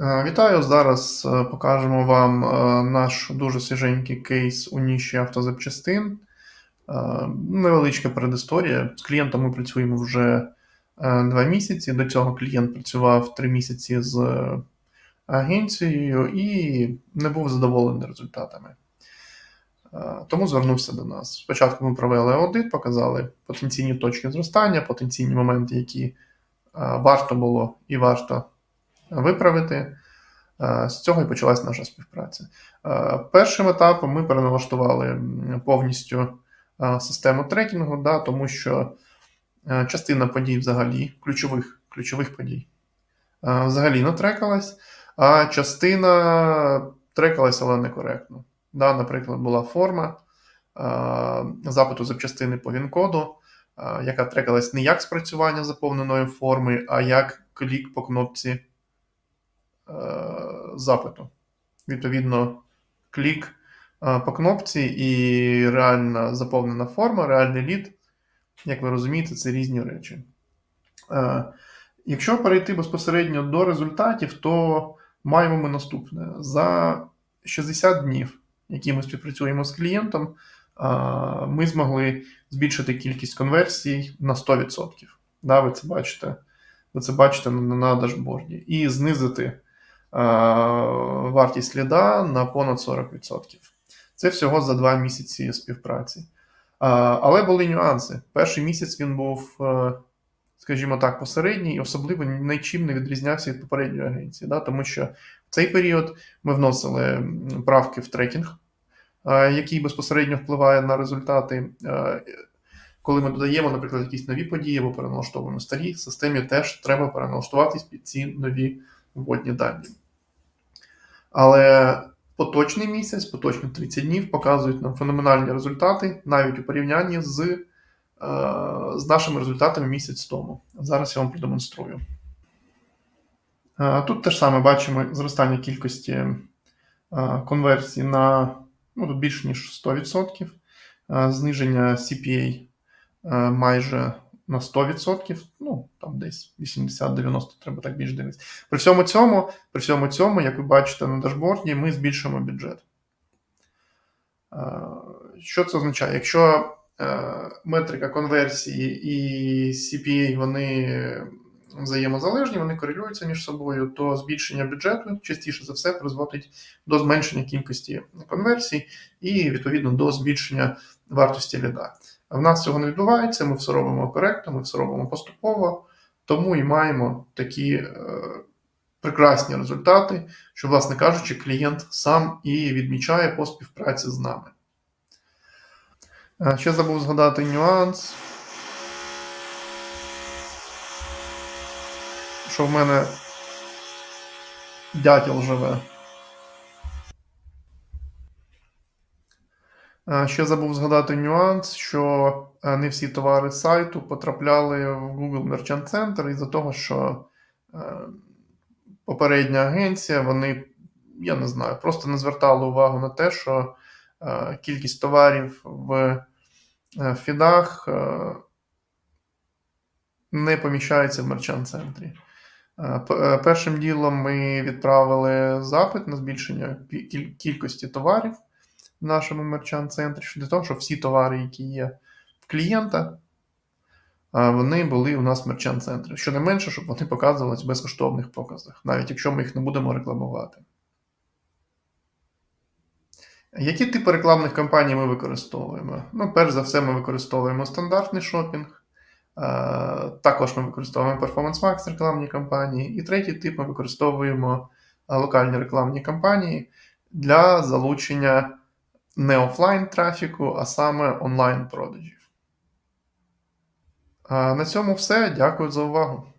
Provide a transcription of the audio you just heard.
Е, Вітаю! Зараз е, покажемо вам е, наш дуже свіженький кейс у ніші автозапчастин. Невеличка передісторія. З клієнтом ми працюємо вже два місяці. До цього клієнт працював три місяці з агенцією і не був задоволений результатами. Тому звернувся до нас. Спочатку ми провели аудит, показали потенційні точки зростання, потенційні моменти, які варто було і варто виправити. Е, З цього і почалась наша співпраця. Е, Першим етапом ми переналаштували повністю е, систему трекінгу, да, тому що частина подій взагалі, ключових, ключових подій, взагалі не трекалась, а частина трекалась, але некоректно. Да, наприклад, була форма запиту запчастини по він-коду, яка трекалась не як спрацювання заповненої форми, а як клік по кнопці запиту. Відповідно, клік е, по кнопці і реальна заповнена форма, реальний лід, як ви розумієте, це різні речі. Е, Якщо перейти безпосередньо до результатів, то маємо ми наступне: за 60 днів, які ми співпрацюємо з клієнтом, е, ми змогли збільшити кількість конверсій на 100%. Да, ви це бачите. Ви це бачите на, дашборді, і знизити е, вартість ліда на понад 40%. Це всього за два місяці співпраці. Е, але були нюанси. Перший місяць він був, е, скажімо так, посередній і особливо нічим не відрізнявся від попередньої агенції, да, тому що в цей період ми вносили правки в трекінг, е, який безпосередньо впливає на результати. Е, коли ми додаємо, наприклад, якісь нові події або переналаштовуємо старі, системі теж треба переналаштуватись під ці нові вводні дані. Але поточний місяць, поточні 30 днів показують нам феноменальні результати навіть у порівнянні з, е, з нашими результатами місяць тому. Зараз я вам продемонструю. Е, Тут теж саме бачимо зростання кількості е, конверсій на ну, тут ніж 100%, е, зниження CPA майже на 100%, ну там десь 80-90, треба так більш дивитися. При всьому цьому, при всьому цьому, як ви бачите на дашборді, ми збільшуємо бюджет. Е, Що це означає? Якщо е, метрика конверсії і CPA вони взаємозалежні, вони корелюються між собою, то збільшення бюджету частіше за все призводить до зменшення кількості конверсій і відповідно до збільшення вартості ліда. В нас цього не відбувається, ми все робимо коректно, ми все робимо поступово, тому і маємо такі е, прекрасні результати, що, власне кажучи, клієнт сам і відмічає по співпраці з нами. Е, Ще забув згадати нюанс. Що в мене дятел живе. Ще забув згадати нюанс, що е, не всі товари сайту потрапляли в Google Merchant Center із-за того, що е, попередня агенція, вони, я не знаю, просто не звертали увагу на те, що е, кількість товарів в е, фідах е, не поміщається в мерчант центрі. Е, е, Першим ділом ми відправили запит на збільшення кількості товарів нашому мерчант центрі для того, щоб всі товари, які є в клієнта, вони були у нас в мерчант центрі. Щонайменше, щоб вони показувались в безкоштовних показах, навіть якщо ми їх не будемо рекламувати. Які типи рекламних кампаній ми використовуємо? Ну, перш за все, ми використовуємо стандартний шопінг. Також ми використовуємо Performance Max рекламні кампанії. І третій тип ми використовуємо локальні рекламні кампанії для залучення не офлайн трафіку, а саме онлайн продажів. На цьому все. Дякую за увагу.